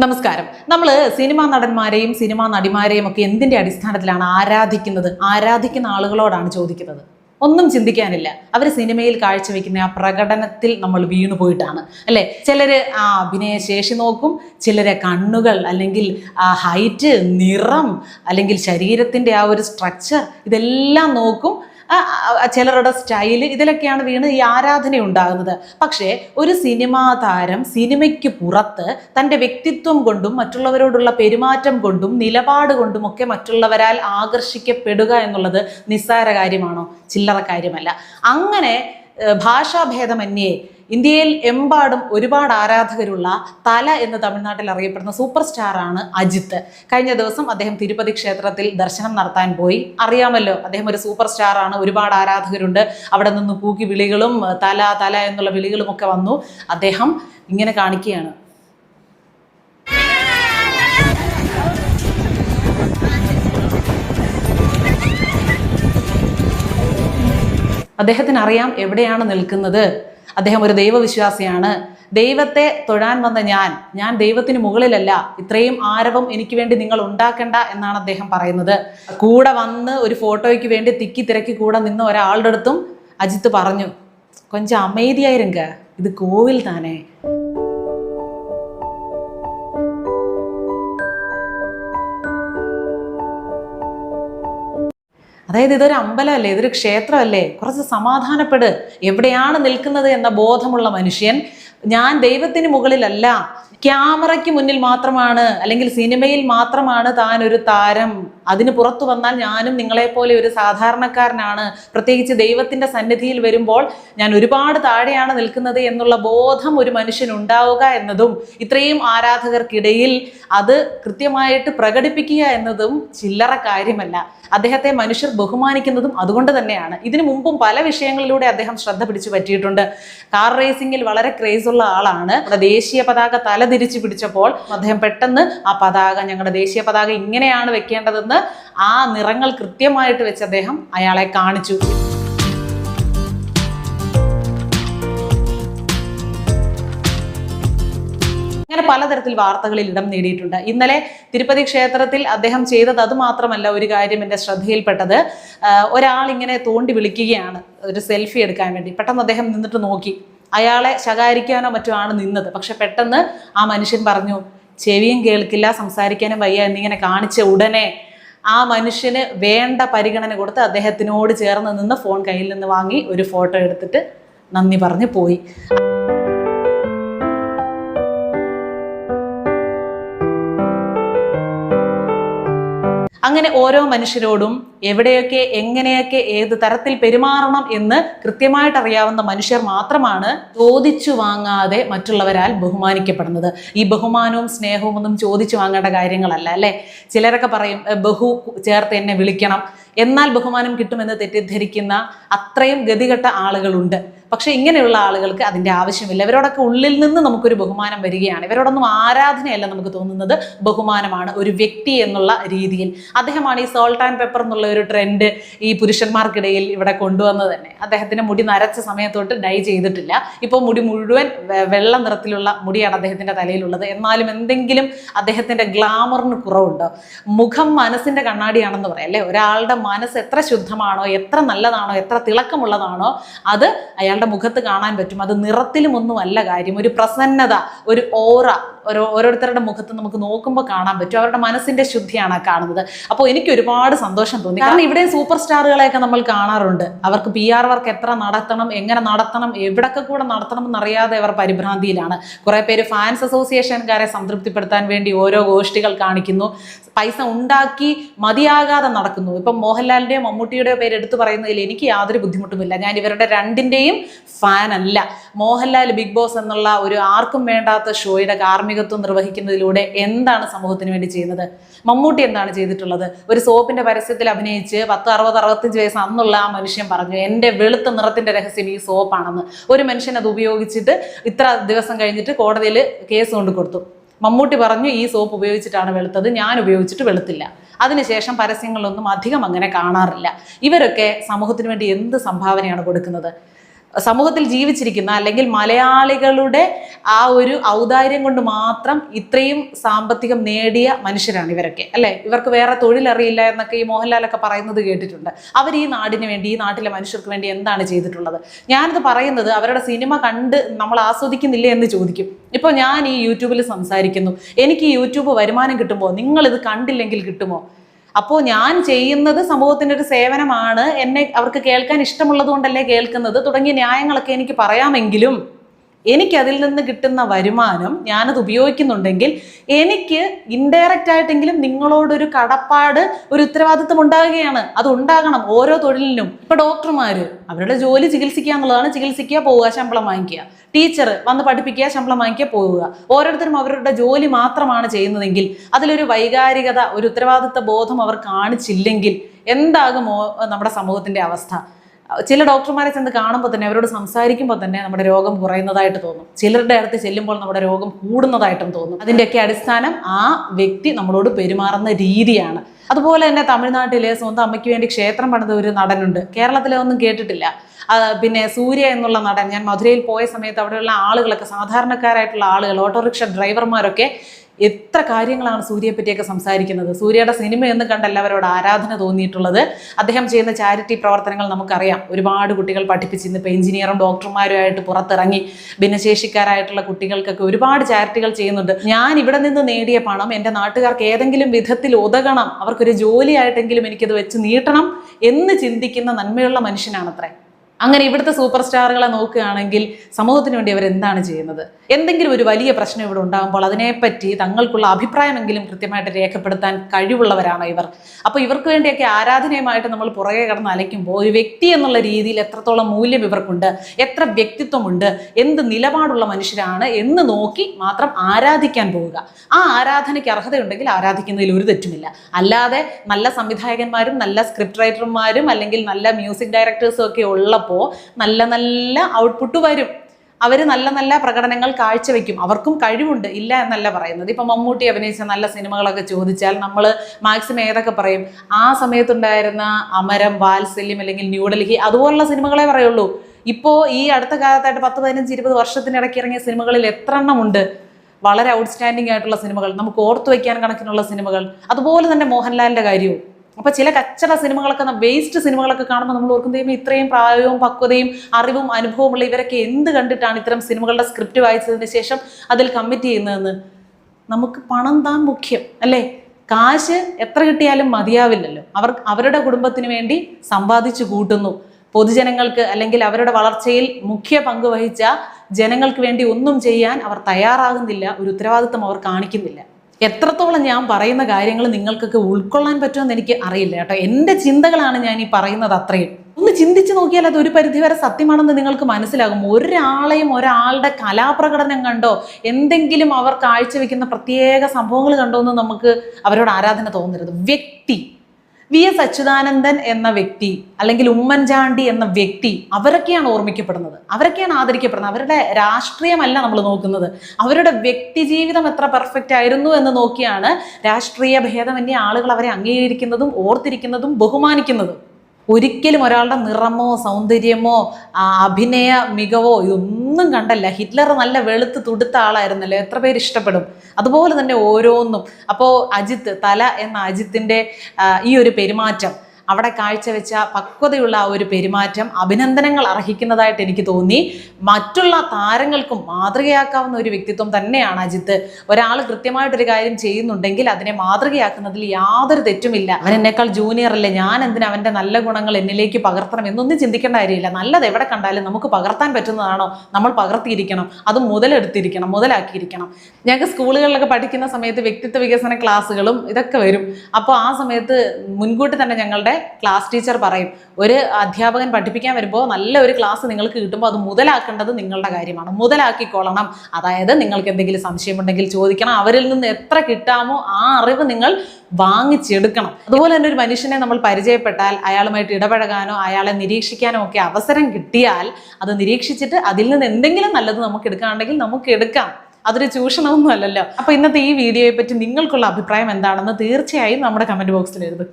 നമസ്കാരം. നമ്മൾ cinema നടന്മാരെയും cinema നടിമാരെയും ഒക്കെ എന്തിന്റെ അടിസ്ഥാനത്തിലാണ് ആരാധിക്കുന്നത്? ആരാധിക്കുന്ന ആളുകളോടാണ് ചോദിക്കുന്നത്. ഒന്നും ചിന്തിക്കാനില്ല. അവർ സിനിമയിൽ കാഴ്ചവെക്കുന്ന ആ പ്രകടനത്തിൽ നമ്മൾ വീണു പോയിട്ടാണ്. അല്ലെ? ചിലര് ആ അഭിനയ ശേഷി നോക്കും. ചിലരെ കണ്ണുകൾ അല്ലെങ്കിൽ ആ ഹൈറ്റ് നിറം അല്ലെങ്കിൽ ശരീരത്തിന്റെ ആ ഒരു സ്ട്രക്ചർ ഇതെല്ലാം നോക്കും. ചിലരുടെ സ്റ്റൈൽ ഇതിലൊക്കെയാണ് വീണ് ഈ ആരാധന ഉണ്ടാകുന്നത്. പക്ഷേ ഒരു സിനിമാ താരം സിനിമയ്ക്ക് പുറത്ത് തന്റെ വ്യക്തിത്വം കൊണ്ടും മറ്റുള്ളവരോടുള്ള പെരുമാറ്റം കൊണ്ടും നിലപാട് കൊണ്ടും ഒക്കെ മറ്റുള്ളവരാൽ ആകർഷിക്കപ്പെടുക എന്നുള്ളത് നിസ്സാര കാര്യമാണോ? ചില്ലറ കാര്യമല്ല. അങ്ങനെ ഭാഷാഭേദമന്യേ ഇന്ത്യയിൽ എമ്പാടും ഒരുപാട് ആരാധകരുള്ള തല എന്ന് തമിഴ്നാട്ടിൽ അറിയപ്പെടുന്ന സൂപ്പർ സ്റ്റാറാണ് അജിത്ത്. കഴിഞ്ഞ ദിവസം അദ്ദേഹം തിരുപ്പതി ക്ഷേത്രത്തിൽ ദർശനം നടത്താൻ പോയി. അറിയാമല്ലോ അദ്ദേഹം ഒരു സൂപ്പർ സ്റ്റാറാണ് ഒരുപാട് ആരാധകരുണ്ട്. അവിടെ നിന്ന് കൂക്കി വിളികളും തല തല എന്നുള്ള വിളികളും ഒക്കെ വന്നു. അദ്ദേഹം ഇങ്ങനെ കാണിക്കുകയാണ്. അദ്ദേഹത്തിന് അറിയാം എവിടെയാണ് നിൽക്കുന്നത്. അദ്ദേഹം ഒരു ദൈവവിശ്വാസിയാണ്. ദൈവത്തെ തൊഴാൻ വന്ന ഞാൻ ഞാൻ ദൈവത്തിന് മുകളിലല്ല ഇത്രയും ആരവം എനിക്ക് വേണ്ടി നിങ്ങൾ ഉണ്ടാക്കണ്ട എന്നാണ് അദ്ദേഹം പറയുന്നത്. കൂടെ വന്ന് ഒരു ഫോട്ടോയ്ക്ക് വേണ്ടി തിക്കി തിരക്കി കൂടെ നിന്ന് ഒരാളുടെ അടുത്തും അജിത്ത് പറഞ്ഞു കൊഞ്ചം അമേദിയായിരുങ്ക ഇത് കോവിൽ താനേ അതായത് ഇതൊരു അമ്പലമല്ലേ? ഇതൊരു ക്ഷേത്രമല്ലേ? കുറച്ച് സമാധാനപ്പെട്. എവിടെയാണ് നിൽക്കുന്നത് എന്ന ബോധമുള്ള മനുഷ്യൻ ഞാൻ ദൈവത്തിന് മുകളിലല്ല. ക്യാമറയ്ക്ക് മുന്നിൽ മാത്രമാണ് അല്ലെങ്കിൽ സിനിമയിൽ മാത്രമാണ് താൻ ഒരു താരം അതിന് പുറത്തു വന്നാൽ ഞാനും നിങ്ങളെപ്പോലെ ഒരു സാധാരണക്കാരനാണ്. പ്രത്യേകിച്ച് ദൈവത്തിന്റെ സന്നിധിയിൽ വരുമ്പോൾ ഞാൻ ഒരുപാട് താഴെയാണ് നിൽക്കുന്നത് എന്നുള്ള ബോധം ഒരു മനുഷ്യൻ ഉണ്ടാവുക എന്നതും ഇത്രയും ആരാധകർക്കിടയിൽ അത് കൃത്യമായിട്ട് പ്രകടിപ്പിക്കുക എന്നതും ചില്ലറ കാര്യമല്ല. അദ്ദേഹത്തെ മനുഷ്യർ ബഹുമാനിക്കുന്നതും അതുകൊണ്ട് തന്നെയാണ്. ഇതിനു മുമ്പും പല വിഷയങ്ങളിലൂടെ അദ്ദേഹം ശ്രദ്ധ പിടിച്ചു പറ്റിയിട്ടുണ്ട്. കാർ റേസിംഗിൽ വളരെ ക്രേസ് ഉള്ള ആളാണ്. നമ്മുടെ ദേശീയ പതാക തല തിരിച്ചു പിടിച്ചപ്പോൾ അദ്ദേഹം പെട്ടെന്ന് ആ പതാക ഞങ്ങളുടെ ദേശീയ പതാക ഇങ്ങനെയാണ് വെക്കേണ്ടതെന്ന് ആ നിറങ്ങൾ കൃത്യമായിട്ട് വെച്ച് അദ്ദേഹം അയാളെ കാണിച്ചു. പലതരത്തിൽ വാർത്തകളിൽ ഇടം നേടിയിട്ടുണ്ട്. ഇന്നലെ തിരുപ്പതി ക്ഷേത്രത്തിൽ അദ്ദേഹം ചെയ്തത് അത് മാത്രമല്ല ഒരു കാര്യം എന്റെ ശ്രദ്ധയിൽപ്പെട്ടത്. ഒരാൾ ഇങ്ങനെ തോണ്ടി വിളിക്കുകയാണ്. ഒരു സെൽഫി എടുക്കാൻ വേണ്ടി. പെട്ടെന്ന് അദ്ദേഹം നിന്നിട്ട് നോക്കി. അയാളെ ശകാരിക്കാനോ മറ്റോ ആണ് നിന്നത്. പക്ഷെ പെട്ടെന്ന് ആ മനുഷ്യൻ പറഞ്ഞു ചെവിയും കേൾക്കില്ല സംസാരിക്കാനും വയ്യ എന്നിങ്ങനെ കാണിച്ച ഉടനെ ആ മനുഷ്യന് വേണ്ട പരിഗണന കൊടുത്ത് അദ്ദേഹത്തിനോട് ചേർന്ന് നിന്ന് ഫോൺ കയ്യിൽ നിന്ന് വാങ്ങി ഒരു ഫോട്ടോ എടുത്തിട്ട് നന്ദി പറഞ്ഞ് പോയി. അങ്ങനെ ഓരോ മനുഷ്യരോടും എവിടെയൊക്കെ എങ്ങനെയൊക്കെ ഏത് തരത്തിൽ പെരുമാറണം എന്ന് കൃത്യമായിട്ട് അറിയാവുന്ന മനുഷ്യർ മാത്രമാണ് ചോദിച്ചു വാങ്ങാതെ മറ്റുള്ളവരാൽ ബഹുമാനിക്കപ്പെടുന്നത്. ഈ ബഹുമാനവും സ്നേഹവും ഒന്നും ചോദിച്ചു വാങ്ങേണ്ട കാര്യങ്ങളല്ല അല്ലേ? ചിലരൊക്കെ പറയും ബഹു ചേർത്ത് എന്നെ വിളിക്കണം. എന്നാൽ ബഹുമാനം കിട്ടുമെന്ന് തെറ്റിദ്ധരിക്കുന്ന അത്രയും ഗതികെട്ട ആളുകളുണ്ട്. പക്ഷെ ഇങ്ങനെയുള്ള ആളുകൾക്ക് അതിന്റെ ആവശ്യമില്ല. ഇവരോടൊക്കെ ഉള്ളിൽ നിന്ന് നമുക്കൊരു ബഹുമാനം വരികയാണ്. ഇവരോടൊന്നും ആരാധനയല്ല നമുക്ക് തോന്നുന്നത്. ബഹുമാനമാണ് ഒരു വ്യക്തി എന്നുള്ള രീതിയിൽ. അദ്ദേഹമാണ് ഈ സോൾട്ട് ആൻഡ് പെപ്പർ എന്നുള്ള ഒരു ട്രെൻഡ് ഈ പുരുഷന്മാർക്കിടയിൽ ഇവിടെ കൊണ്ടുവന്നത് തന്നെ. അദ്ദേഹത്തിന്റെ മുടി നരച്ച സമയത്തോട്ട് ഡൈ ചെയ്തിട്ടില്ല. ഇപ്പോൾ മുടി മുഴുവൻ വെള്ള നിറത്തിലുള്ള മുടിയാണ് അദ്ദേഹത്തിന്റെ തലയിലുള്ളത്. എന്നാലും എന്തെങ്കിലും അദ്ദേഹത്തിന്റെ ഗ്ലാമറിന് കുറവുണ്ടോ? മുഖം മനസ്സിന്റെ കണ്ണാടിയാണെന്ന് പറയാം അല്ലേ? ഒരാളുടെ മനസ്സ് എത്ര ശുദ്ധമാണോ എത്ര നല്ലതാണോ എത്ര തിളക്കമുള്ളതാണോ അത് അയാളുടെ മുഖത്ത് കാണാൻ പറ്റും. അത് നിറത്തിലും ഒന്നും അല്ല കാര്യം. ഒരു പ്രസന്നത ഒരു ഓറ ഓരോ ഓരോരുത്തരുടെ മുഖത്ത് നമുക്ക് നോക്കുമ്പോൾ കാണാൻ പറ്റും. അവരുടെ മനസ്സിന്റെ ശുദ്ധിയാണ് കാണുന്നത്. അപ്പോൾ എനിക്ക് ഒരുപാട് സന്തോഷം തോന്നി. കാരണം ഇവിടെ സൂപ്പർ സ്റ്റാറുകളെയൊക്കെ നമ്മൾ കാണാറുണ്ട്. അവർക്ക് പി ആർ വർക്ക് എത്ര നടത്തണം എങ്ങനെ നടത്തണം എവിടൊക്കെ കൂടെ നടത്തണം എന്നറിയാതെ അവർ പരിഭ്രാന്തിയിലാണ്. കുറേ പേര് ഫാൻസ് അസോസിയേഷൻകാരെ സംതൃപ്തിപ്പെടുത്താൻ വേണ്ടി ഓരോ ഗോഷ്ഠികൾ കാണിക്കുന്നു. പൈസ ഉണ്ടാക്കി മതിയാകാതെ നടക്കുന്നു. ഇപ്പം മോഹൻലാലിന്റെയും മമ്മൂട്ടിയുടെയോ പേര് എടുത്തു പറയുന്നതിൽ എനിക്ക് യാതൊരു ബുദ്ധിമുട്ടുമില്ല. ഞാൻ ഇവരുടെ രണ്ടിന്റെയും ഫാൻ അല്ല. മോഹൻലാൽ ബിഗ് ബോസ് എന്നുള്ള ഒരു ആർക്കും വേണ്ടാത്ത ഷോയുടെ കാർമ്മികത്വം നിർവഹിക്കുന്നതിലൂടെ എന്താണ് സമൂഹത്തിന് വേണ്ടി ചെയ്യുന്നത്? മമ്മൂട്ടി എന്താണ് ചെയ്തിട്ടുള്ളത്? ഒരു സോപ്പിന്റെ പരസ്യത്തിൽ അഭിനയിച്ച് പത്ത് അറുപത് അറുപത്തഞ്ച് വയസ്സ് അന്നുള്ള ആ മനുഷ്യൻ പറഞ്ഞു എന്റെ വെളുത്ത നിറത്തിന്റെ രഹസ്യം ഈ സോപ്പാണെന്ന്. ഒരു മനുഷ്യൻ അത് ഉപയോഗിച്ചിട്ട് ഇത്ര ദിവസം കഴിഞ്ഞിട്ട് കോടതിയിൽ കേസ് കൊണ്ട് കൊടുത്തു. മമ്മൂട്ടി പറഞ്ഞു ഈ സോപ്പ് ഉപയോഗിച്ചിട്ടാണ് വെളുത്തത് ഞാൻ ഉപയോഗിച്ചിട്ട് വെളുത്തില്ല. അതിനുശേഷം പരസ്യങ്ങളൊന്നും അധികം അങ്ങനെ കാണാറില്ല. ഇവരൊക്കെ സമൂഹത്തിന് വേണ്ടി എന്ത് സംഭാവനയാണ് കൊടുക്കുന്നത്? സമൂഹത്തിൽ ജീവിച്ചിരിക്കുന്ന അല്ലെങ്കിൽ മലയാളികളുടെ ആ ഒരു ഔദാര്യം കൊണ്ട് മാത്രം ഇത്രയും സാമ്പത്തികം നേടിയ മനുഷ്യരാണ് ഇവരൊക്കെ. അല്ലെ? ഇവർക്ക് വേറെ തൊഴിലറിയില്ല എന്നൊക്കെ ഈ മോഹൻലാലൊക്കെ പറയുന്നത് കേട്ടിട്ടുണ്ട്. അവർ ഈ നാടിന് വേണ്ടി ഈ നാട്ടിലെ മനുഷ്യർക്ക് വേണ്ടി എന്താണ് ചെയ്തിട്ടുള്ളത്? ഞാനിത് പറയുന്നത് അവരുടെ സിനിമ കണ്ട് നമ്മൾ ആസ്വദിക്കുന്നില്ലേ എന്ന് ചോദിക്കും. ഇപ്പോൾ ഞാൻ ഈ യൂട്യൂബിൽ സംസാരിക്കുന്നു. എനിക്ക് ഈ യൂട്യൂബ് വരുമാനം കിട്ടുമ്പോൾ നിങ്ങളിത് കണ്ടില്ലെങ്കിൽ കിട്ടുമോ? അപ്പോൾ ഞാൻ ചെയ്യുന്നത് സമൂഹത്തിന്റെ ഒരു സേവനമാണ്. എന്നെ അവർക്ക് കേൾക്കാൻ ഇഷ്ടമുള്ളത് കൊണ്ടല്ലേ കേൾക്കുന്നത്. തുടങ്ങിയ ന്യായങ്ങളൊക്കെ എനിക്ക് പറയാമെങ്കിലും എനിക്ക് അതിൽ നിന്ന് കിട്ടുന്ന വരുമാനം ഞാനത് ഉപയോഗിക്കുന്നുണ്ടെങ്കിൽ എനിക്ക് ഇൻഡയറക്റ്റ് ആയിട്ടെങ്കിലും നിങ്ങളോടൊരു കടപ്പാട് ഒരു ഉത്തരവാദിത്വം ഉണ്ടാകുകയാണ്. അത് ഉണ്ടാകണം ഓരോ തൊഴിലിനും. ഇപ്പൊ ഡോക്ടർമാര് അവരുടെ ജോലി ചികിത്സിക്കുക എന്നുള്ളതാണ് ചികിത്സിക്കുക പോവുക ശമ്പളം വാങ്ങിക്കുക. ടീച്ചർ വന്ന് പഠിപ്പിക്കുക ശമ്പളം വാങ്ങിക്കുക പോവുക. ഓരോരുത്തരും അവരുടെ ജോലി മാത്രമാണ് ചെയ്യുന്നതെങ്കിൽ അതിലൊരു വൈകാരികത ഒരു ഉത്തരവാദിത്വ ബോധം അവർ കാണിച്ചില്ലെങ്കിൽ എന്താകുമോ നമ്മുടെ സമൂഹത്തിന്റെ അവസ്ഥ? ചില ഡോക്ടർമാരെ ചെന്ന് കാണുമ്പോൾ തന്നെ അവരോട് സംസാരിക്കുമ്പോൾ തന്നെ നമ്മുടെ രോഗം കുറയുന്നതായിട്ട് തോന്നും. ചിലരുടെ അടുത്ത് ചെല്ലുമ്പോൾ നമ്മുടെ രോഗം കൂടുന്നതായിട്ടും തോന്നും. അതിന്റെയൊക്കെ അടിസ്ഥാനം ആ വ്യക്തി നമ്മളോട് പെരുമാറുന്ന രീതിയാണ്. അതുപോലെ തന്നെ തമിഴ്നാട്ടിലെ സ്വന്തം അമ്മയ്ക്ക് വേണ്ടി ക്ഷേത്രം പണിത ഒരു നടനുണ്ട്. കേരളത്തിലെ ഒന്നും കേട്ടിട്ടില്ല. പിന്നെ സൂര്യ എന്നുള്ള നടൻ. ഞാൻ മധുരയിൽ പോയ സമയത്ത് അവിടെയുള്ള ആളുകളൊക്കെ സാധാരണക്കാരായിട്ടുള്ള ആളുകൾ ഓട്ടോറിക്ഷ ഡ്രൈവർമാരൊക്കെ എത്ര കാര്യങ്ങളാണ് സൂര്യയെ പറ്റിയൊക്കെ സംസാരിക്കുന്നത്? സൂര്യയുടെ സിനിമ എന്ന് കണ്ടല്ല അവരോട് ആരാധന തോന്നിയിട്ടുള്ളത്. അദ്ദേഹം ചെയ്യുന്ന ചാരിറ്റി പ്രവർത്തനങ്ങൾ നമുക്കറിയാം. ഒരുപാട് കുട്ടികൾ പഠിപ്പിച്ച് ഇന്നിപ്പോൾ എഞ്ചിനീയറും ഡോക്ടർമാരുമായിട്ട് പുറത്തിറങ്ങി ഭിന്നശേഷിക്കാരായിട്ടുള്ള കുട്ടികൾക്കൊക്കെ ഒരുപാട് ചാരിറ്റികൾ ചെയ്യുന്നുണ്ട്. ഞാൻ ഇവിടെ നിന്ന് നേടിയ പണം എന്റെ നാട്ടുകാർക്ക് ഏതെങ്കിലും വിധത്തിൽ ഉതകണം അവർക്കൊരു ജോലിയായിട്ടെങ്കിലും എനിക്കത് വെച്ച് നീട്ടണം എന്ന് ചിന്തിക്കുന്ന നന്മയുള്ള മനുഷ്യനാണത്രേ. അങ്ങനെ ഇവിടുത്തെ സൂപ്പർ സ്റ്റാറുകളെ നോക്കുകയാണെങ്കിൽ സമൂഹത്തിന് വേണ്ടി അവർ എന്താണ് ചെയ്യുന്നത്? എന്തെങ്കിലും ഒരു വലിയ പ്രശ്നം ഇവിടെ ഉണ്ടാകുമ്പോൾ അതിനെപ്പറ്റി തങ്ങൾക്കുള്ള അഭിപ്രായമെങ്കിലും കൃത്യമായിട്ട് രേഖപ്പെടുത്താൻ കഴിവുള്ളവരാണ് ഇവർ? അപ്പോൾ ഇവർക്ക് വേണ്ടിയൊക്കെ ആരാധനയുമായിട്ട് നമ്മൾ പുറകെ കടന്ന് അലയ്ക്കുമ്പോൾ ഒരു വ്യക്തി എന്നുള്ള രീതിയിൽ എത്രത്തോളം മൂല്യം ഇവർക്കുണ്ട് എത്ര വ്യക്തിത്വമുണ്ട് എന്ത് നിലപാടുള്ള മനുഷ്യരാണ് എന്ന് നോക്കി മാത്രം ആരാധിക്കാൻ പോവുക. ആ ആരാധനയ്ക്ക് അർഹതയുണ്ടെങ്കിൽ ആരാധിക്കുന്നതിൽ ഒരു തെറ്റുമില്ല. അല്ലാതെ നല്ല സംവിധായകന്മാരും നല്ല സ്ക്രിപ്റ്റ് റൈറ്റർമാരും അല്ലെങ്കിൽ നല്ല മ്യൂസിക് ഡയറക്ടേഴ്സും ഒക്കെ ഉള്ളപ്പോൾ നല്ല നല്ല ഔട്ട്പുട്ട് വരും. അവർ നല്ല നല്ല പ്രകടനങ്ങൾ കാഴ്ചവെക്കും. അവർക്കും കഴിവുണ്ട്. ഇല്ല എന്നല്ല പറയുന്നത്. ഇപ്പം മമ്മൂട്ടി അഭിനയിച്ച നല്ല സിനിമകളൊക്കെ ചോദിച്ചാൽ നമ്മൾ മാക്സിമം ഏതൊക്കെ പറയും? ആ സമയത്തുണ്ടായിരുന്ന അമരം വാത്സല്യം അല്ലെങ്കിൽ ന്യൂഡൽഹി അതുപോലുള്ള സിനിമകളെ പറയുള്ളൂ. ഇപ്പോൾ ഈ അടുത്ത കാലത്തായിട്ട് പത്ത് പതിനഞ്ച് ഇരുപത് വർഷത്തിനിടയ്ക്ക് ഇറങ്ങിയ സിനിമകളിൽ എത്ര എണ്ണമുണ്ട് വളരെ ഔട്ട്സ്റ്റാൻഡിംഗ് ആയിട്ടുള്ള സിനിമകൾ. നമുക്ക് ഓർത്തു വയ്ക്കാൻ കണക്കിനുള്ള സിനിമകൾ. അതുപോലെ തന്നെ മോഹൻലാലിന്റെ കാര്യവും. അപ്പൊ ചില കച്ചട സിനിമകളൊക്കെ വേസ്റ്റ് സിനിമകളൊക്കെ കാണുമ്പോൾ നമ്മൾ ഓർക്കും ഇത്രയും പ്രായവും പക്വതയും അറിവും അനുഭവമുള്ള ഇവരൊക്കെ എന്ത് കണ്ടിട്ടാണ് ഇത്തരം സിനിമകളുടെ സ്ക്രിപ്റ്റ് വായിച്ചതിന് ശേഷം അതിൽ കമ്മിറ്റ് ചെയ്യുന്നതെന്ന്? നമുക്ക് പണം താൻ മുഖ്യം അല്ലേ? കാശ് എത്ര കിട്ടിയാലും മതിയാവില്ലല്ലോ. അവർ അവരുടെ കുടുംബത്തിന് വേണ്ടി സമ്പാദിച്ചു കൂട്ടുന്നു. പൊതുജനങ്ങൾക്ക് അല്ലെങ്കിൽ അവരുടെ വളർച്ചയിൽ മുഖ്യ പങ്ക് വഹിച്ച ജനങ്ങൾക്ക് വേണ്ടി ഒന്നും ചെയ്യാൻ അവർ തയ്യാറാകുന്നില്ല ഒരു ഉത്തരവാദിത്വം അവർ കാണിക്കുന്നില്ല. എത്രത്തോളം ഞാൻ പറയുന്ന കാര്യങ്ങൾ നിങ്ങൾക്കൊക്കെ ഉൾക്കൊള്ളാൻ പറ്റുമെന്ന് എനിക്ക് അറിയില്ല കേട്ടോ. എന്റെ ചിന്തകളാണ് ഞാൻ ഈ പറയുന്നത് അത്രയും. ഒന്ന് ചിന്തിച്ച് നോക്കിയാൽ അത് ഒരു പരിധിവരെ സത്യമാണെന്ന് നിങ്ങൾക്ക് മനസ്സിലാകും. ഒരാളെയും ഒരാളുടെ കലാപ്രകടനം കണ്ടോ എന്തെങ്കിലും അവർ കാഴ്ചവെക്കുന്ന പ്രത്യേക സംഭവങ്ങൾ കണ്ടോ എന്ന് നമുക്ക് അവരോട് ആരാധന തോന്നരുത്. വ്യക്തി. വി എസ് അച്യുതാനന്ദൻ എന്ന വ്യക്തി അല്ലെങ്കിൽ ഉമ്മൻചാണ്ടി എന്ന വ്യക്തി അവരൊക്കെയാണ് ഓർമ്മിക്കപ്പെടുന്നത്. അവരൊക്കെയാണ് ആദരിക്കപ്പെടുന്നത്. അവരുടെ രാഷ്ട്രീയമല്ല നമ്മൾ നോക്കുന്നത്. അവരുടെ വ്യക്തി ജീവിതം എത്ര പെർഫെക്റ്റ് ആയിരുന്നു എന്ന് നോക്കിയാണ് രാഷ്ട്രീയ ഭേദമന്യേ ആളുകൾ അവരെ അംഗീകരിക്കുന്നതും ഓർത്തിരിക്കുന്നതും ബഹുമാനിക്കുന്നതും. ഒരിക്കലും ഒരാളുടെ നിറമോ സൗന്ദര്യമോ അഭിനയ മികവോ ഇതൊന്നും കണ്ടല്ല. ഹിറ്റ്ലർ നല്ല വെളുത്ത് തുടുത്ത ആളായിരുന്നല്ലോ. എത്ര പേര് ഇഷ്ടപ്പെടും? അതുപോലെ തന്നെ ഓരോന്നും. അപ്പോൾ അജിത്ത് തല എന്ന അജിത്തിന്റെ ഈ ഒരു പെരുമാറ്റം. അവിടെ കാഴ്ചവെച്ച പക്വതയുള്ള ആ ഒരു പെരുമാറ്റം അഭിനന്ദനങ്ങൾ അർഹിക്കുന്നതായിട്ട് എനിക്ക് തോന്നി. മറ്റുള്ള താരങ്ങൾക്കും മാതൃകയാക്കാവുന്ന ഒരു വ്യക്തിത്വം തന്നെയാണ് അജിത്ത്. ഒരാൾ കൃത്യമായിട്ടൊരു കാര്യം ചെയ്യുന്നുണ്ടെങ്കിൽ അതിനെ മാതൃകയാക്കുന്നതിൽ യാതൊരു തെറ്റുമില്ല. അവൻ എന്നേക്കാൾ ജൂനിയർ അല്ലേ? ഞാൻ എന്തിനാ അവന്റെ നല്ല ഗുണങ്ങൾ എന്നിലേക്ക് പകർത്തണം എന്നൊന്നും ചിന്തിക്കേണ്ട കാര്യമില്ല. നല്ലത് എവിടെ കണ്ടാലും നമുക്ക് പകർത്താൻ പറ്റുന്നതാണോ? നമ്മൾ പകർത്തിയിരിക്കണം. അത് മുതലെടുത്തിരിക്കണം മുതലാക്കിയിരിക്കണം. ഞങ്ങൾക്ക് സ്കൂളുകളിലൊക്കെ പഠിക്കുന്ന സമയത്ത് വ്യക്തിത്വ വികസന ക്ലാസ്സുകളും ഇതൊക്കെ വരും. അപ്പോൾ ആ സമയത്ത് മുൻകൂട്ടി തന്നെ ഞങ്ങളുടെ ക്ലാസ് ടീച്ചർ പറയും ഒരു അധ്യാപകൻ പഠിപ്പിക്കാൻ വരുമ്പോൾ നല്ല ഒരു ക്ലാസ് നിങ്ങൾക്ക് കിട്ടുമ്പോൾ അത് മുതലാക്കേണ്ടത് നിങ്ങളുടെ കാര്യമാണ്. മുതലാക്കിക്കൊള്ളണം. അതായത് നിങ്ങൾക്ക് എന്തെങ്കിലും സംശയമുണ്ടെങ്കിൽ ചോദിക്കണം. അവരിൽ നിന്ന് എത്ര കിട്ടാമോ ആ അറിവ് നിങ്ങൾ വാങ്ങിച്ചെടുക്കണം. അതുപോലെ തന്നെ ഒരു മനുഷ്യനെ നമ്മൾ പരിചയപ്പെട്ടാൽ അയാളുമായിട്ട് ഇടപഴകാനോ അയാളെ നിരീക്ഷിക്കാനോ ഒക്കെ അവസരം കിട്ടിയാൽ അത് നിരീക്ഷിച്ചിട്ട് അതിൽ നിന്ന് എന്തെങ്കിലും നല്ലത് നമുക്ക് എടുക്കാണ്ടെങ്കിൽ നമുക്ക് എടുക്കാം. അതൊരു ചൂഷണമൊന്നും അല്ലല്ലോ. അപ്പൊ ഇന്നത്തെ ഈ വീഡിയോയെ പറ്റി നിങ്ങൾക്കുള്ള അഭിപ്രായം എന്താണെന്ന് തീർച്ചയായും നമ്മുടെ കമന്റ് ബോക്സിൽ എഴുതും